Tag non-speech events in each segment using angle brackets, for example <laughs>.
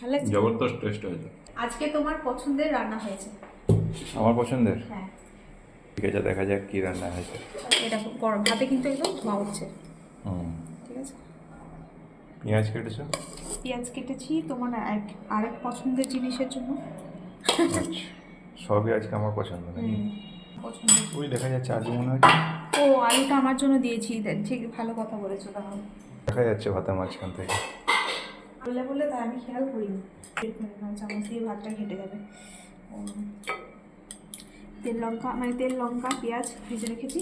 ভালো লাগছে? জবরদস্ত টেস্ট হয়েছে। আজকে তোমার পছন্দের রান্না হয়েছে? আমার পছন্দের? হ্যাঁ। ঠিক আছে দেখা যাক কি রান্না হয়েছে। এটা গরম। ভাতে কিন্তু একদম ধোঁয়া উঠছে হুম। ঠিক আছে? পেঁয়াজ কেটেছো? পেঁয়াজ কেটেছি। তোমার এক আরেক পছন্দের জিনিসের জন্য। আচ্ছা। সবই আজকে আমার পছন্দ নাকি? হুম, পছন্দের। ওই দেখা যাচ্ছে আলু মনে হচ্ছে। ও আলুটা আমার জন্য দিয়েছি। ঠিক ভালো কথা বলেছ তাহলে। দেখা যাচ্ছে ভাতের মাঝখান থেকে। বললে বললে তাই আমি খেয়াল করিনি। চামচ দিয়ে ভাতটা ঘেটে যাবে। তেল লঙ্কা মানে তেল লঙ্কা, পেঁয়াজ ভেজে রেখেছি।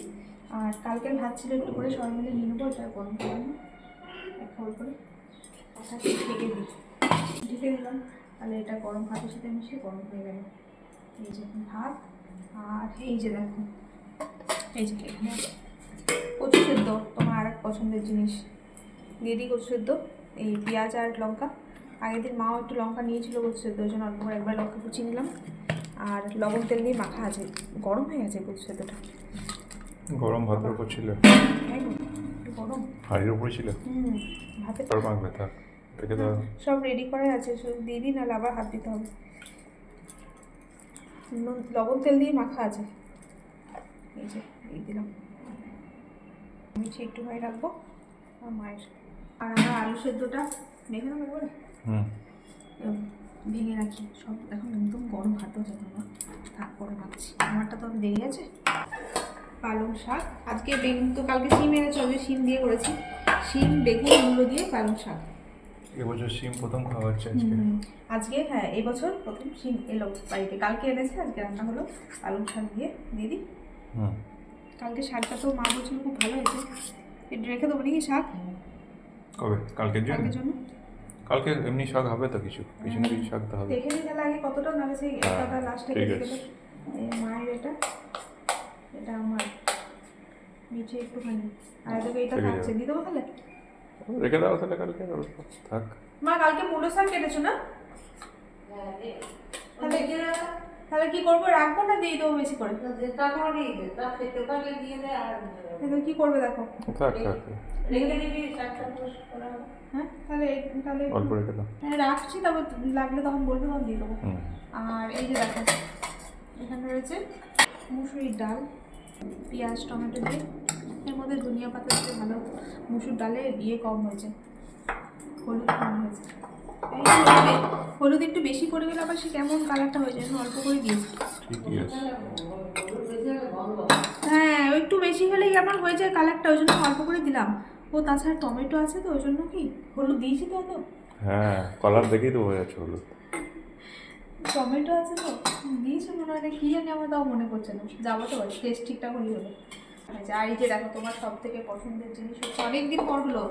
আর কালকের ভাত ছিল একটু করে সবাই মিলে নিয়ে নেব এটা গরম করে খাবার করে। কথা ঢেকে দিই। ঢেকে দিলাম। তাহলে এটা গরম ভাতের সাথে মিশিয়ে গরম হয়ে গেল। এই যে ভাত, আর এই যে দেখো, এই যে এখানে কচু সেদ্ধ, তোমার আর এক পছন্দের জিনিস। দিয়ে দিই কচু সেদ্ধ। এই পেঁয়াজ আর লঙ্কা। আগের দিন মাও একটু লঙ্কা নিয়েছিল সেদ্ধ ওই জন্য অল্প করে একবার লঙ্কা কুচিয়ে নিলাম। আর লবণ তেল দিয়ে মাখা আছে। গরম হয়ে গেছে কচু সেদ্ধটা। গরম ভাতের উপর ছিল। একটু গরম। হাড়ির উপরে ছিল? হুম ভাতে আর মাখবে থাক সব রেডি করা আছে শুধু দিয়ে দিই নাহলে আবার হাত দিতে হবে। লবণ তেল দিয়ে মাখা আছে। এই যে দিয়ে দিলাম। মিঠে একটুখানি রাখব। আর মায়ের আর আমার আলু সেদ্ধটা দেখে নেব হুম। ভেঙে রাখি। সব এখন একদম গরম ভাতও যাবে না তারপরে ভাবছি। আমারটা তো আমি দেরি আছে। পালং শাক। আজকে বেগুন তো কালকে শিম এনেছে ওই শিম দিয়ে করেছি। শিম বেগুন মূলো দিয়ে পালং শাক। এবছর সিম প্রথম খাওয়া হচ্ছে আজকে। আজকে হ্যাঁ এবছর প্রথম শিম এলো বাড়িতে। কালকে এনেছে আজকে রান্না হলো পালং শাক দিয়ে। দিয়ে দিই। হুম। কালকে শাকটা তো মা বলছিল খুব ভালো হয়েছে। রেখে দেবো নাকি শাক? কবে? কালকের জন্য? কালকের জন্য? কালকে এমনি শাক হবে তো কিছু। কিছু না কিছু শাক তো হবে। দেখে নিই তাহলে আগে কতটা নাহলে সেই হ্যাঁ, একটা লাস্টে ঠিক আছে। এই মায়ের এটা এটা আমার। নিচে একটুখানি। আর এদিকে এটা। থাকছে দিয়ে দেবো তাহলে? রেখে দাও তাহলে কালকে আর থাক। মা কালকে মুলো শাক কেটেছো না? তাহলে তাহলে কি করব? রাখব না দিয়ে দেবো বেশি করে? তাহলে কি করবে দেখো? থাক থাক। হ্যাঁ তাহলে অল্প রেখে দাও। হ্যাঁ রাখছি তারপর লাগলে তখন বলবে তখন দিয়ে দেবো। আর এই যে দেখো এখানে রয়েছে মুসুরির ডাল পেঁয়াজ টমেটো দিয়ে। এর মধ্যে ধনিয়া পাতা দিতে ভালো মুসুর ডালে ইয়ে কম হয়েছে হলুদ কম হয়েছে। হলুদ- হলুদ একটু বেশি করে গেলে আবার সে কেমন কালারটা হয়ে যায় অল্প করে দিয়েছি। হ্যাঁ একটু বেশি হলেই আমার হয়ে যায় কালারটা ওই জন্য অল্প করে দিলাম। ও তাছাড়া টমেটো আছে তো ওই জন্য কি হলুদ দিয়েছি তো এত? হ্যাঁ কালার দেখেই তো বোঝা যাচ্ছে হলুদ। টমেটো আছে তো দিয়েছি মনে হয় কি জানি আমার তাও মনে পড়ছে না। যাব তো টেস্ট ঠিকঠাক হয়ে যাবে আচ্ছা আর এই যে দেখো তোমার সব থেকে পছন্দের জিনিস হচ্ছে অনেকদিন পর হলো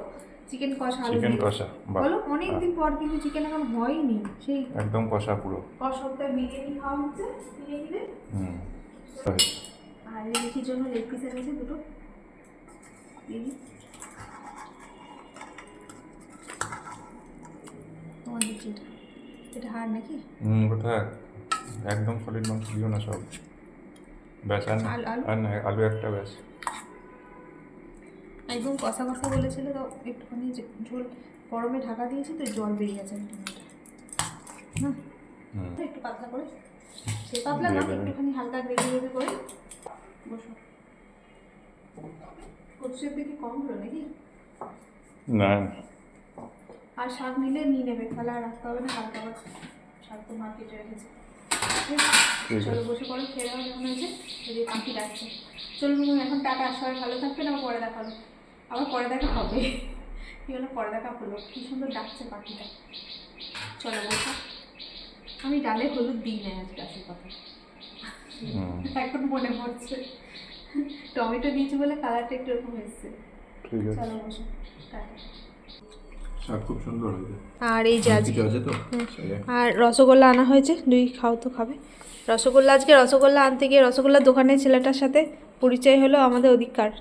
চিকেন কষা আলু চিকেন কষা বলো অনেকদিন পর কিন্তু চিকেন এখন হয়নি সেই একদম কষা পুরো। ক সপ্তাহে বিরিয়ানি খাওয়া হচ্ছে বিরিয়ানিতে। হুম আর রেখির জন্য লেগ পিস এনেছে দুটো দিচ্ছি এটা হার নাকি? হুম কোথায় একদম সলিড মাংস দিও না সব। ব্যাস আর না? আর না আলু একটা ব্যাস। একদম কষা কষা বলেছিল তো একটুখানি ঝোল গরমে ঢাকা দিয়েছি তো জল বেরিয়ে গেছে হুম। একটু পাতলা করে। <laughs> সে পাতলা না একটুখানি হালকা গ্রেভি গ্রেভি করে। বসো। কচুর দিকে কম হলো নাকি? না। আর শাক নিলে নিয়ে নেবে। তাহলে আর রাখতে হবে না হালকা আবার শাক তো মার্কেটে রেখেছে। চলো বসে পড়ো খেয়ে দেওয়া যখন হয়েছে? যদি পাখি ডাকছে। চলুন এখন টাটা সবাই ভালো থাকবেন আবার পরে দেখা হবে। আবার পরে দেখা হবে। কি হলো? পরে দেখা হলো। কী সুন্দর ডাকছে পাখিটা। চলো বসো। আমি ডালে হলুদ দিই না আজকে আসল কথা। এখন মনে পড়ছে। টমেটো দিয়েছি বলে কালারটা একটু এরকম এসছে। চলো বসো। টাটা। খুব সুন্দর হয়েছে। আর এই যে আজকে আর রসগোল্লা আনা হয়েছে দুই খাও তো খাবে। রসগোল্লা আজকে রসগোল্লা আনতে গিয়ে রসগোল্লা দোকানের ছেলেটার সাথে পরিচয় হলো আমাদের ওদিককার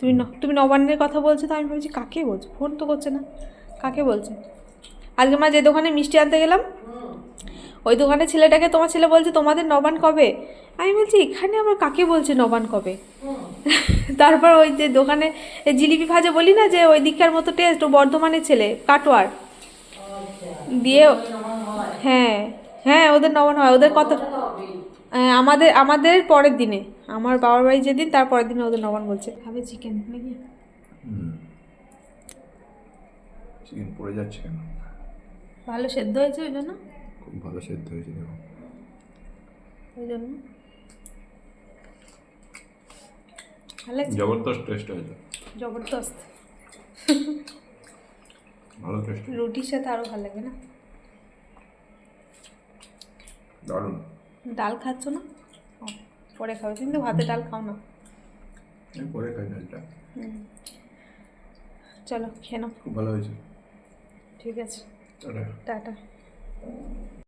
তুমি ন তুমি নবান্নের কথা বলছো তো আমি ভাবছি কাকে বলছো? ফোন তো করছে না। কাকে বলছে? আজকে মা যে দোকানে মিষ্টি আনতে গেলাম ওই দোকানের ছেলেটাকে তোমার ছেলে বলছে তোমাদের নবান কবে? আমি বলছি এখানে আমার কাকে বলছে নবান কবে? তারপর ওই যে দোকানে জিলিপি ভাজা বলি না যে ওই দিককার মতো টেস্ট ও বর্ধমানের ছেলে কাটোয়ার। দিয়ে হ্যাঁ হ্যাঁ ওদের নবান হয় ওদের কত হ্যাঁ, আমাদের আমাদের পরের দিনে। আমার বাবার বাড়ি যেদিন তার পরের দিনে ওদের নবান বলছে। খাবে চিকেন নাকি? চিকেন পড়ে যাচ্ছে কেন? ভালো সেদ্ধ হয়েছে ওই জন্য? খুব ভালো সেদ্ধ হয়েছে দেখো। ওই জন্য ভালো লাগছে? জবরদস্ত টেস্ট হয়েছে জবরদস্ত। ভালো টেস্ট রুটির সাথে আরও ভালো লাগবে না? দারুণ। ডাল খাচ্ছ না? পরে খাবে। কিন্তু ভাতে ডাল খাও না। পরে খাই ডালটা। চলো খেয়ে নাও। খুব ভালো হয়েছে। ঠিক আছে। টাটা। টাটা।